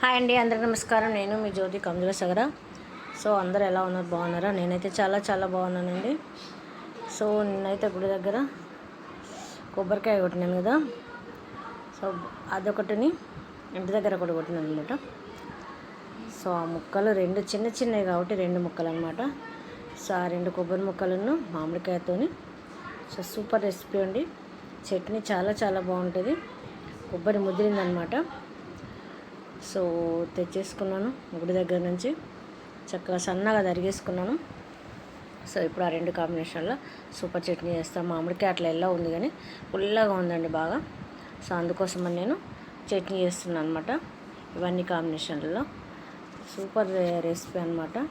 Hi అండి అందరికీ నమస్కారం. నేను మీ జ్యోతి కంజుల సగర. సో అందరు ఎలా ఉన్నారు? బాగున్నారా? నేనైతే చాలా చాలా బాగున్నానండి. సో నేనైతే గుడి దగ్గర కొబ్బరికాయ కొట్టినాను కదా. సో అదొకటిని ఇంటి దగ్గర ఒకటి కొట్టినాను అనమాట సో ఆ ముక్కలు రెండు చిన్న చిన్నవి కాబట్టి రెండు ముక్కలు అనమాట సో ఆ రెండు కొబ్బరి ముక్కలను మామిడికాయతోని. సో సూపర్ రెసిపీ అండి. చట్నీ చాలా చాలా బాగుంటుంది. కొబ్బరి ముదిరిందనమాట సో తెచ్చేసుకున్నాను గుడి దగ్గర నుంచి. చక్కగా సన్నగా తరిగేసుకున్నాను. సో ఇప్పుడు ఆ రెండు కాంబినేషన్లో సూపర్ చట్నీ చేస్తాను మామిడికాయ అట్లా ఎలా ఉంది కానీ పుల్లగా ఉందండి బాగా. సో అందుకోసమని నేను చట్నీ చేస్తున్నాను అనమాట ఇవన్నీ కాంబినేషన్లలో. సూపర్ రెసిపీ అనమాట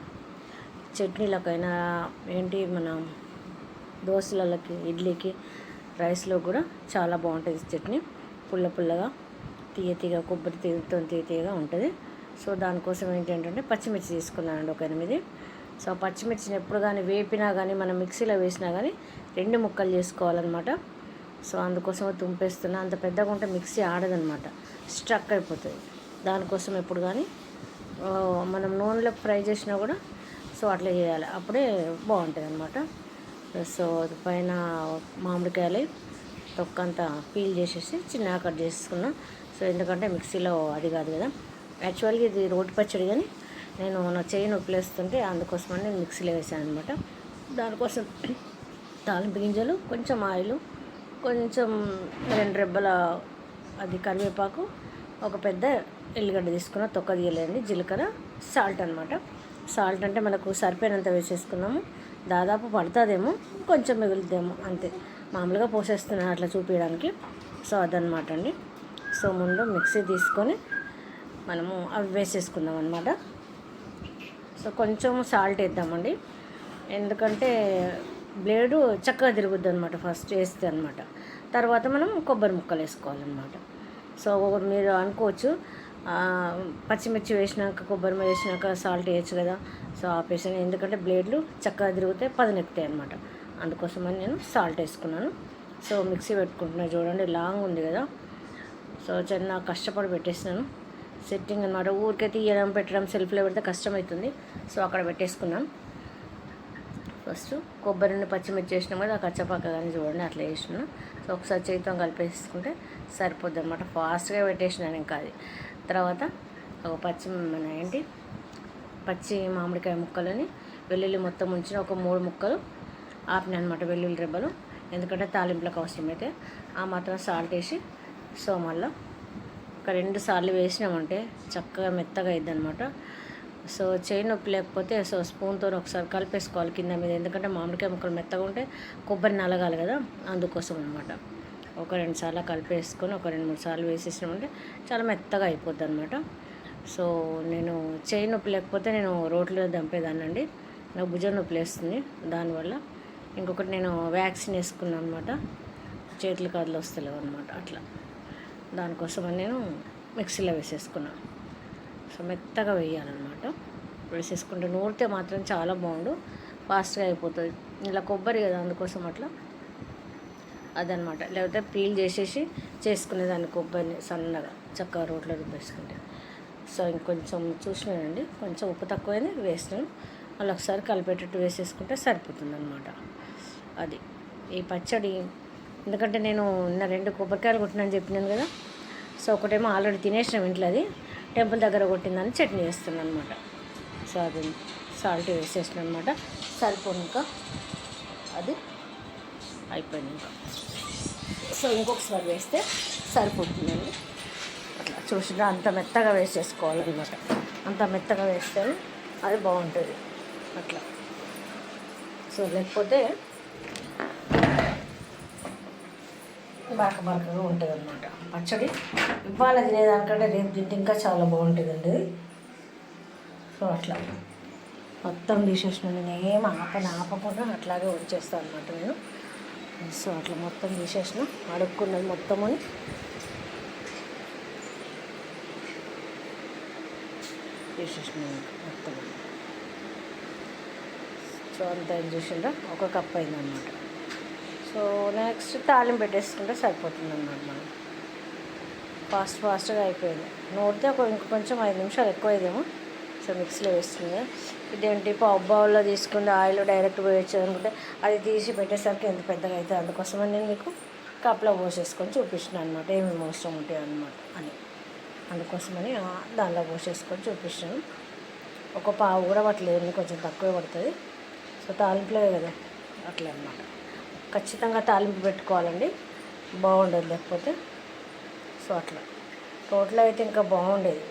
చట్నీలకైనా ఏంటి మన దోశలకి ఇడ్లీకి రైస్లో కూడా చాలా బాగుంటుంది చట్నీ. పుల్ల పుల్లగా. తీయ తీగ కొబ్బరి తీగతో తీయ తీయగా ఉంటుంది. సో దానికోసం ఏంటంటే పచ్చిమిర్చి తీసుకున్నానండి ఒక ఎనిమిది. సో పచ్చిమిర్చిని ఎప్పుడు కానీ వేపినా కానీ మనం మిక్సీలో వేసినా కానీ రెండు ముక్కలు చేసుకోవాలన్నమాట. సో అందుకోసం తుంపేస్తున్నా. అంత పెద్దగా ఉంటే మిక్సీ ఆడదనమాట స్ట్రక్ అయిపోతుంది. దానికోసం ఎప్పుడు కానీ మనం నూనెలో ఫ్రై చేసినా కూడా సో అట్లా చేయాలి. అప్పుడే బాగుంటుంది అనమాట సో పైన మామిడికాయలు తొక్కంతా పీల్ చేసేసి చిన్నగా కట్ చేసుకున్నాం. సో ఎందుకంటే మిక్సీలో అది కాదు కదా. యాక్చువల్గా ఇది రోటి పచ్చడి కానీ నేను నా చేయి నొప్పిలేస్తుంటే అందుకోసమని నేను మిక్సీలో వేసాను అనమాట దానికోసం తాలింపు గింజలు కొంచెం ఆయిల్ కొంచెం రెండు రెబ్బల అది కరివేపాకు ఒక పెద్ద ఎల్లిగడ్డ తీసుకున్న తొక్క తీయలేండి జీలకర్ర సాల్ట్ అనమాట సాల్ట్ అంటే మనకు సరిపోయినంత వేసేసుకున్నాము. దాదాపు పడుతుందేమో కొంచెం మిగులుద్దేమో అంతే. మామూలుగా పోసేస్తున్నాను అట్లా చూపించడానికి సో అదనమాట అండి. సో ముందు మిక్సీ తీసుకొని మనము అవి వేసేసుకుందాం అనమాట సో కొంచెం సాల్ట్ వేద్దామండి. ఎందుకంటే బ్లేడు చక్కగా తిరుగుద్ది అనమాట ఫస్ట్ వేస్తే అనమాట తర్వాత మనం కొబ్బరి ముక్కలు వేసుకోవాలన్నమాట. సో మీరు అనుకోవచ్చు పచ్చిమిర్చి వేసినాక కొబ్బరి వేసినాక సాల్ట్ వేయచ్చు కదా. సో ఆపేసాను. ఎందుకంటే బ్లేడ్లు చక్కగా తిరిగితే పదనెక్కుతాయి అనమాట అందుకోసమని నేను సాల్ట్ వేసుకున్నాను. సో మిక్సీ పెట్టుకుంటున్నా చూడండి లాంగ్ ఉంది కదా. సో చిన్న కష్టపడి పెట్టేసినాను. సెట్టింగ్ అనమాట ఊరికే తీయడం పెట్టడం సెల్ఫ్లో పెడితే కష్టమవుతుంది సో అక్కడ పెట్టేసుకున్నాను ఫస్ట్ కొబ్బరిని పచ్చిమిర్చి వేసినాం కదా ఆ కానీ చూడండి అట్లా వేసినాను. సో ఒకసారి చేతితో కలిపేసుకుంటే సరిపోద్ది అనమాట ఫాస్ట్గా పెట్టేసినాను ఇంకా అది తర్వాత ఒక పచ్చి మన ఏంటి పచ్చి మామిడికాయ ముక్కలని వెల్లుల్లి మొత్తం ఉంచిన ఒక మూడు ముక్కలు ఆపినాయి అనమాట వెల్లుల్లి రెబ్బలు. ఎందుకంటే తాలింపులకు అవసరమైతే. ఆ మాత్రం సాల్ట్ వేసి సో మళ్ళీ ఒక రెండు సార్లు వేసినామంటే చక్కగా మెత్తగా అయింది అనమాట సో చేయి నొప్పి లేకపోతే సో స్పూన్తో ఒకసారి కలిపేసుకోవాలి కింద మీద. ఎందుకంటే మామిడికాయ ముక్కలు మెత్తగా ఉంటే కొబ్బరి నలగాలి కదా అందుకోసం అనమాట ఒక రెండు సార్లు కలిపేసుకొని ఒక రెండు మూడు సార్లు వేసేసినామంటే చాలా మెత్తగా అయిపోద్ది అనమాట సో నేను చేయి నొప్పి లేకపోతే నేను రోట్లో దంపేదాన్నండి. నాకు భుజం నొప్పి లేస్తుంది దానివల్ల. ఇంకొకటి నేను వ్యాక్సిన్ వేసుకున్నాను అనమాట చేతులు కదలు వస్తలేవు అనమాట అట్లా. దానికోసమని నేను మిక్సీలో వేసేసుకున్నాను సో మెత్తగా వేయాలన్నమాట. వేసేసుకుంటే నూరితే మాత్రం చాలా బాగుండు. ఫాస్ట్గా అయిపోతుంది. ఇలా కొబ్బరి కదా అందుకోసం అట్లా అదనమాట లేకపోతే పీల్ చేసేసి చేసుకునేదాన్ని కొబ్బరిని సన్నగా చక్కగా రోట్లో రుబ్బేసుకుంటే. సో ఇంకొంచెం చూసినానండి కొంచెం ఉప్పు తక్కువైంది వేసినాను మళ్ళీ ఒకసారి కలిపేటట్టు వేసేసుకుంటే సరిపోతుంది అనమాట అది. ఈ పచ్చడి ఎందుకంటే నేను నిన్న రెండు కొబ్బరికాయలు కొట్టినని చెప్పినాను కదా. సో ఒకటేమో ఆల్రెడీ తినేసినాం ఇంట్లో అది. టెంపుల్ దగ్గర కొట్టిందని చట్నీ వేస్తున్నాను అనమాట సో అది సాల్ట్ వేసేసిన అనమాట సరిపోను ఇంకా అది అయిపోయింది ఇంకా సో ఇంకొకసారి వేస్తే సరిపోతుందండి. అట్లా చూసినా అంత మెత్తగా వేసేసుకోవాలన్నమాట. అంత మెత్తగా వేస్తే అది బాగుంటుంది. అట్లా. సో లేకపోతే బరక బరకగా ఉంటుంది అనమాట పచ్చడి ఇవాళ తినేదానికంటే రేపు తింటే ఇంకా చాలా బాగుంటుందండి. సో అట్లా. మొత్తం తీసేసిన నేను ఏం ఆపని ఆపకుండా అట్లాగే వచ్చేస్తాను అనమాట నేను. సో అట్లా మొత్తం తీసేసిన అడుక్కున్నది మొత్తమని తీసేసిన మొత్తం సో అంత ఏం చూసిండ్రా? ఒక కప్ అయిందన్నమాట. సో నెక్స్ట్ తాలింపు పెట్టేసుకుంటే సరిపోతుంది అన్నమాట మనం. ఫాస్ట్ ఫాస్ట్గా అయిపోయింది. నూరితే ఒక ఇంకొంచెం ఐదు నిమిషాలు ఎక్కువ సో మిక్సీలో వేస్తుంది. ఇదేంటి పావు బౌల్లో తీసుకుని ఆయిల్ డైరెక్ట్ వేయచ్చు అనుకుంటే అది తీసి పెట్టేసరికి ఎంత పెద్దగా అవుతుంది అందుకోసమని నేను మీకు కప్లో పోసేసుకొని చూపించిన అనమాట ఏమేమి అవసరం ఉంటాయి అనమాట అని. అందుకోసమని దానిలో పోసేసుకొని చూపించాను ఒక పావు కూడా పట్టలేదు కొంచెం తక్కువే పడుతుంది. సో తాలింపులే కదా అట్లా అనమాట ఖచ్చితంగా తాలింపు పెట్టుకోవాలండి. బాగుండదు లేకపోతే. సో అట్లా. టోటల్ అయితే ఇంకా బాగుండేది.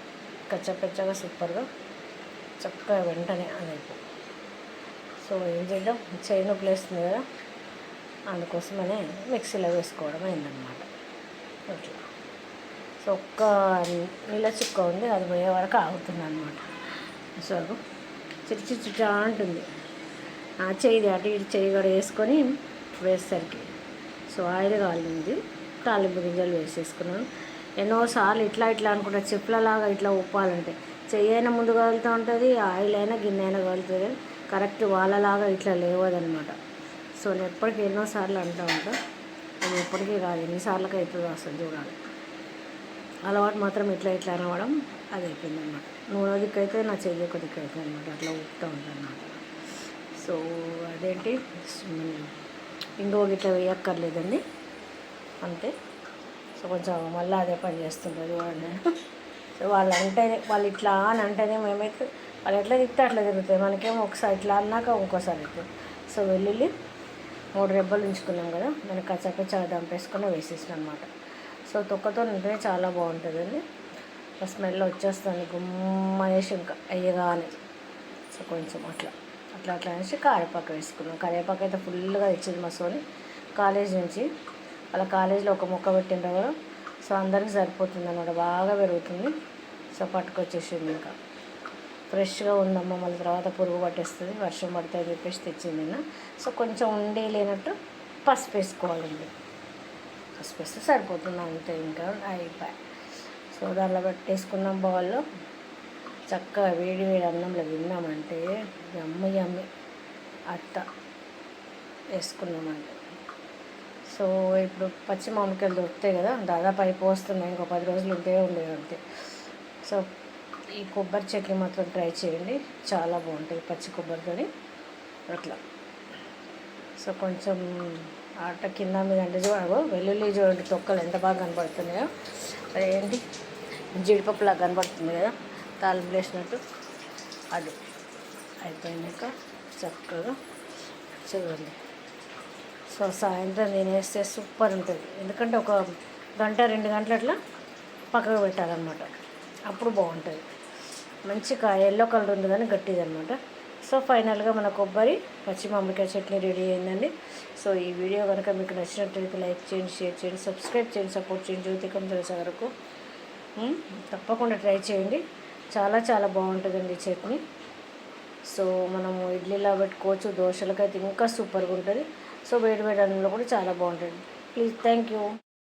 కచ్చపెచ్చగా సూపర్గా. చక్కగా వెంటనే అది సో ఏం చేద్దాం? చేయి నొప్పి లేస్తుంది కదా. అందుకోసమనే మిక్సీలో వేసుకోవడం అయిందనమాట అట్లా సో ఒక్క నీళ్ళ చుక్క ఉంది. అది పోయే వరకు ఆగుతుంది అనమాట సో చిట్టి చిట్టా అంటుంది. ఆ చేయి అటు ఇటు చెయ్యి కూడా వేసుకొని వేసేసరికి సో ఆయిల్ కాలింది. తాలింపు గింజలు వేసేసుకున్నాను. ఎన్నోసార్లు ఇట్లా ఇట్లా అనుకుంటా చెప్పులలాగా ఇట్లా ఉప్పాలంటే. చెయ్యి అయినా ముందు కలుగుతూ ఉంటుంది ఆయిల్ అయినా గిన్నె అయినా కలుగుతుంది కానీ కరెక్ట్ వాళ్ళలాగా ఇట్లా లేవదనమాట. సో నేను ఎప్పటికీ ఎన్నోసార్లు అంటూ ఉంటా నేను ఎప్పటికీ కాదు ఎన్నిసార్లకి అవుతుందో అసలు చూడాలి. అలవాటు మాత్రం ఇట్లా ఇట్లా అనవడం అది అయిపోయింది అనమాట నూనె దిక్కైతే నా చెయ్యి ఒక దిక్కు అవుతుంది అనమాట. అట్లా ఊపుతూ ఉంటుంది అనమాట సో అదేంటి? ఇంకో ఇట్లా వేయక్కర్లేదండి. అంతే. సో కొంచెం మళ్ళీ అదే పని చేస్తుంటుంది చూడండి. సో వాళ్ళు అంటేనే వాళ్ళు ఇట్లా అని అంటేనే మేమైతే వాళ్ళు ఎట్లా తిప్పితే అట్లా తిరుగుతాయి మనకేమో ఒకసారి ఇట్లా అన్నాక ఇంకోసారి అవుతుంది సో వెల్లుల్లి మూడు రెబ్బలు ఉంచుకున్నాం కదా దాన్ని కచ్చపచ్చగా దంపేసుకొని వేసేసాను అనమాట సో తొక్కతో నింటే చాలా బాగుంటుందండి. స్మెల్ వచ్చేస్తుంది గుమ్మనేసి ఇంకా అయ్యగానే సో కొంచెం అట్లా. అట్లా అట్లా అనేసి కరివేపాకు వేసుకున్నాం. కరివేపాకు అయితే ఫుల్గా తెచ్చింది మా సోని కాలేజ్ నుంచి. అలా కాలేజీలో ఒక మొక్క పెట్టిండ్రు కదా సో అందరికి సరిపోతుంది అనమాట బాగా పెరుగుతుంది. సో పట్టుకొచ్చేసింది ఇంకా. ఫ్రెష్గా ఉందమ్మ. మళ్ళీ తర్వాత పురుగు పట్టేస్తుంది. వర్షం పడితే అని చెప్పేసి తెచ్చింది నిన్న. సో కొంచెం ఉండి లేనట్టు పసుపు వేసుకోవాలండి. పసుపు వేస్తే సరిపోతుంది అంతే ఇంకా. అయిపోయి సో దానిలో పెట్టేసుకున్నాం బౌల్లో. చక్కగా వేడి వేడి అన్నంలో తిన్నామంటే యమ్మి అమ్మి అట్ట వేసుకున్నామంటే. సో ఇప్పుడు పచ్చి మామిడికాయలు దొరుకుతాయి కదా దాదాపు అయిపోతున్నాయి ఇంకో పది రోజులు ఉంటే ఉండేవి అంతే. సో ఈ కొబ్బరి చట్నీ మాత్రం ట్రై చేయండి చాలా బాగుంటుంది పచ్చి కొబ్బరితోని అట్లా. సో కొంచెం ఆట కింద మీద అంటే చూడగో వెల్లుల్లి చూడండి తొక్కలు ఎంత బాగా కనబడుతున్నాయో. అదేంటి? జీడిపప్పులా కనబడుతుంది కదా. తాలింపు వేసినట్టు. అది అయిపోయినాక చక్కగా చూడండి సో సాయంత్రం తినేస్తే సూపర్ ఉంటుంది. ఎందుకంటే ఒక గంట రెండు గంటల అట్లా పక్కకు పెట్టాలన్నమాట. అప్పుడు బాగుంటుంది. మంచిగా ఎల్లో కలర్ ఉంది కానీ గట్టిది అనమాట సో ఫైనల్గా మన కొబ్బరి పచ్చి మామిడికాయ చట్నీ రెడీ అయిందండి. సో ఈ వీడియో కనుక మీకు నచ్చినట్లయితే లైక్ చేయండి షేర్ చేయండి సబ్స్క్రైబ్ చేయండి సపోర్ట్ చేయండి. జ్యోతికం తెలిసే వరకు. తప్పకుండా ట్రై చేయండి. చాలా చాలా బాగుంటుందండి చట్నీ. సో మనము ఇడ్లీలా పెట్టుకోవచ్చు దోశలకైతే ఇంకా సూపర్గా ఉంటుంది సో వేడి వేడి అన్నంలో కూడా చాలా బాగుంటుంది. Please thank you.